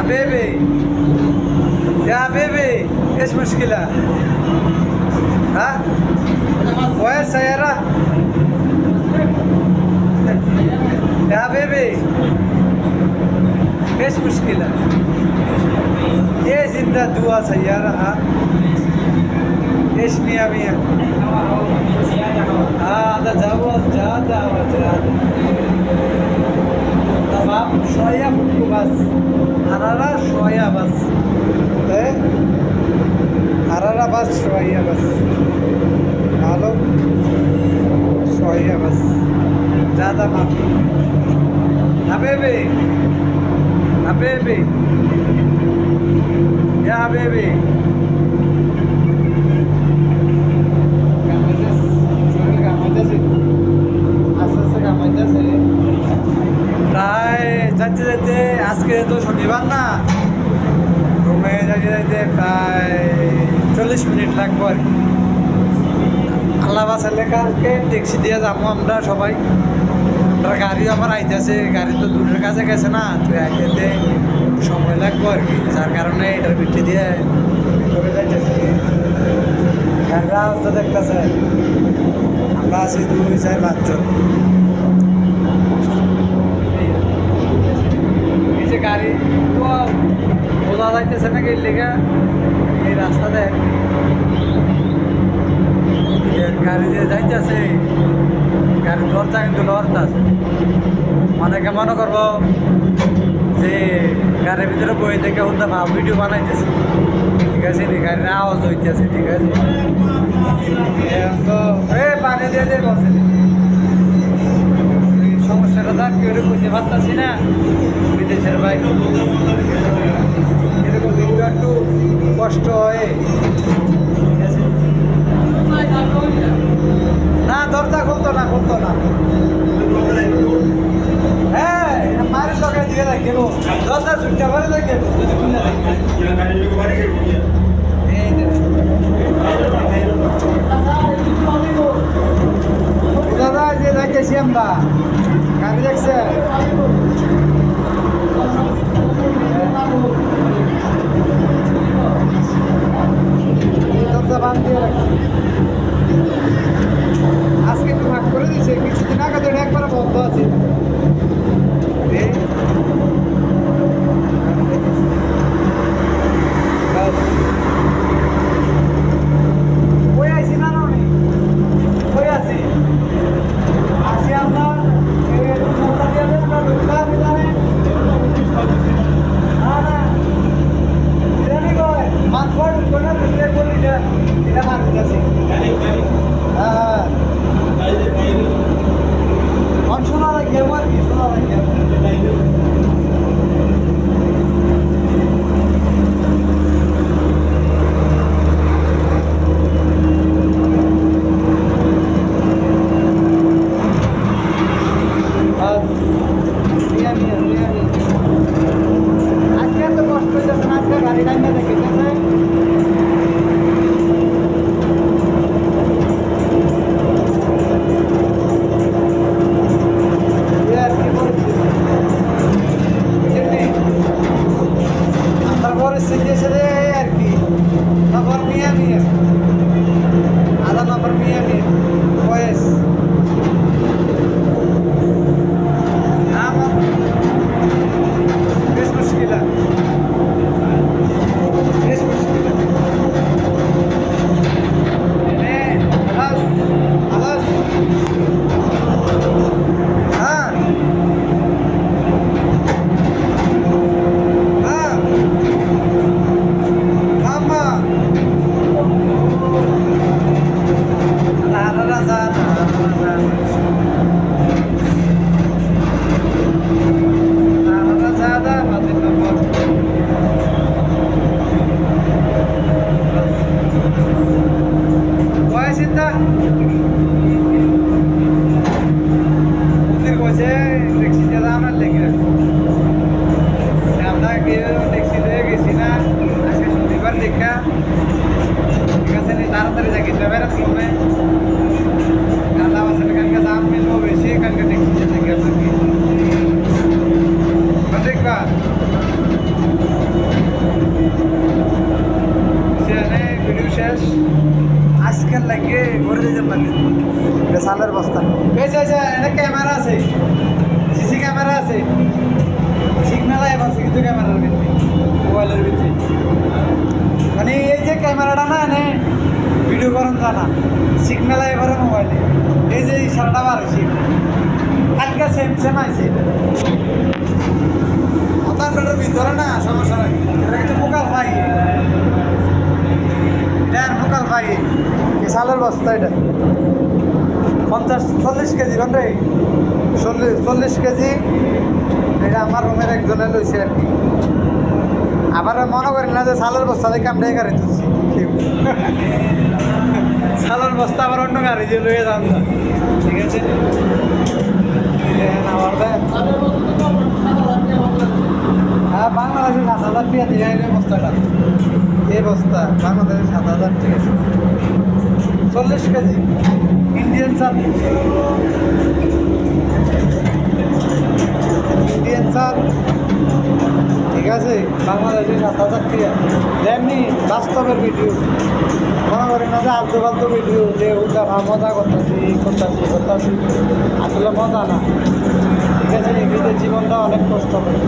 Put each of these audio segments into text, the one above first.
حبيبي يا حبيبي ايش مشكلة؟ ها؟ وين السيارة؟ يا حبيبي ايش مشكلة؟ ايش انت دوا سيارة ها؟ ايش مية مية؟ اه هذا جواز زيادة وزيادة تمام شوية বাস হারারা soya বাস হ্যাঁ? হারারা বাস soya বাস ভালো soya বাস ज़्यादा माफी हबेबे हबेबे या তো শনিবার না রুমে যাইতে যাইতে প্রায় চল্লিশ মিনিট লাগবো আর কি। আল্লাহ বাসালে কালকে ট্যাক্সি দিয়ে যাব আমরা সবাই। আমরা গাড়ি আবার আইতেছে, গাড়ি তো দূরের কাছে গেছে না তুই আইতে সময় লাগবো আর কি, যার কারণে এটার পিঠে দিয়ে ভিতরে যাইতেছে। তো দেখতেছে। আমরা আছি দুই চার পাঁচজন এই যে গাড়ি তো বোঝা যাইতেছে না কি এই। এই যে গাড়ি দিয়ে যাইতেছে, গাড়ির দরজা কিন্তু লড়তে আছে। অনেকে মনে করব যে গাড়ির ভিতরে বই দেখে হতে ভাব ভিডিও বানাইতেছে। ঠিক আছে নি, গাড়ির আওয়াজ হইতেছে, ঠিক আছে। তো, এ পানি দিয়ে দিয়ে বসে। সমস্যাটা তার কেউ বুঝতে পারতাছি না বিদেশের বাইরে এরকম কিন্তু একটু কষ্ট হয় না দরজা খুলতো না খুলতো না হ্যাঁ মায়ের সঙ্গে দিয়ে রাখব দরজা ছুটতে পারে রাখব যদি খুলে রাখবে এই দেখো। দাদা যে দেখেছি আমরা গাড়ি দেখছে দরজা বাদ দিয়ে রাখছি আজকে একটু ভাগ করে দিয়েছে, কিছুদিন আগে তো এটা একবার বন্ধ আছে এই। কই আইছি না ননি কই আছি আছি আপনার এই যে মোটা দিয়ে দেন না ঢুকলা বিধানে না না এটা নি কয় মাতবার কোন বুঝলে বলি এটা এটা মার দিতেছি হ্যাঁ অন শোনা লাগে আমার কি শোনা লাগে বাস নিয়ে নিয়ে নিয়ে নিয়ে আজকে এত কষ্ট হইতেছে না আজকে গাড়ি টাইমে দেখে গেছে এই আর কি পরিস্থিতি। বুঝলি? আমার পরিস্থিতি আর কি। নফর মিয়া মিয়া। সালের বস্তা এই যে এই যে এটা ক্যামেরা আছে সিসি ক্যামেরা আছে সিগন্যাল আইব আছে কিন্তু ক্যামেরার ভিতরে মোবাইলের ভিতরে মানে এই যে ক্যামেরাটা না এনে ভিডিও করেন জানা সিগন্যাল আইবারে মোবাইলে এই যে ইশারাটা বাড়াইছি কালকে সেম সেম আইছে হতাশটার ভিতরে না সমস্যা নাই এটা কিন্তু মোকাল ভাই এটা আর মোকাল ভাই সালের বস্তা এটা। পঞ্চাশ, চল্লিশ কেজি ঘন্টাই চল্লিশ চল্লিশ কেজি। এটা আমার রুমের একজনে লইছে আর কি। আবার মনে করি না যে সালের বস্তা থেকে আমরা গাড়ি তুলছি। সালের বস্তা আবার অন্য গাড়ি দিয়ে লইয়ে যান না। ঠিক আছে। হ্যাঁ বাংলাদেশে সাত হাজার টাকা দিয়ে বস্তাটা। এই বস্তা বাংলাদেশে সাত হাজার টাকা। চল্লিশ কেজি ইন্ডিয়ান চাল। ইন্ডিয়ান চাল। ঠিক আছে, বাংলাদেশে সাত হাজার টাকা যেমনি বাস্তবের ভিডিও মনে করি না যে আলতু ফালতু ভিডিও যে ভা মজা করতেছি করতেছি করতেছি। আসলে মজা না। ঠিক আছে নিজেদের জীবনটা অনেক কষ্ট করে।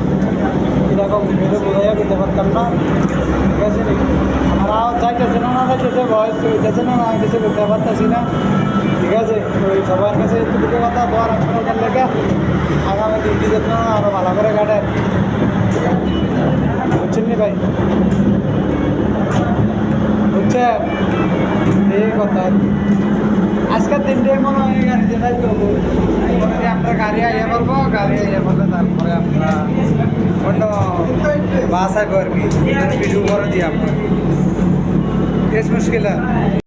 এরকম ভেবে বোঝাইয়া দিতে পারতাম না। ঠিক আছে নি? আমরা যাইতেছে না না যাইতেছে বয়স হইতেছে না না কিছু করতে পারতেছি না। ঠিক আছে ওই সবার কাছে একটু কথা দোয়ার রাখতে লেগে। আগামী দিনটির জন্য আরও ভালো করে কাটেন। বুঝছেন নি ভাই? বুঝছেন? এই কথা। আজকের দিনটাই মনে হয় গাড়িতে যাই তো আমরা গাড়ি আইয়া পারব, গাড়ি আইয়া পারলে তারপরে আমরা অন্য বাস আইবো আর কি ভিডিও করে দিই আপনার বেশ মুশকিল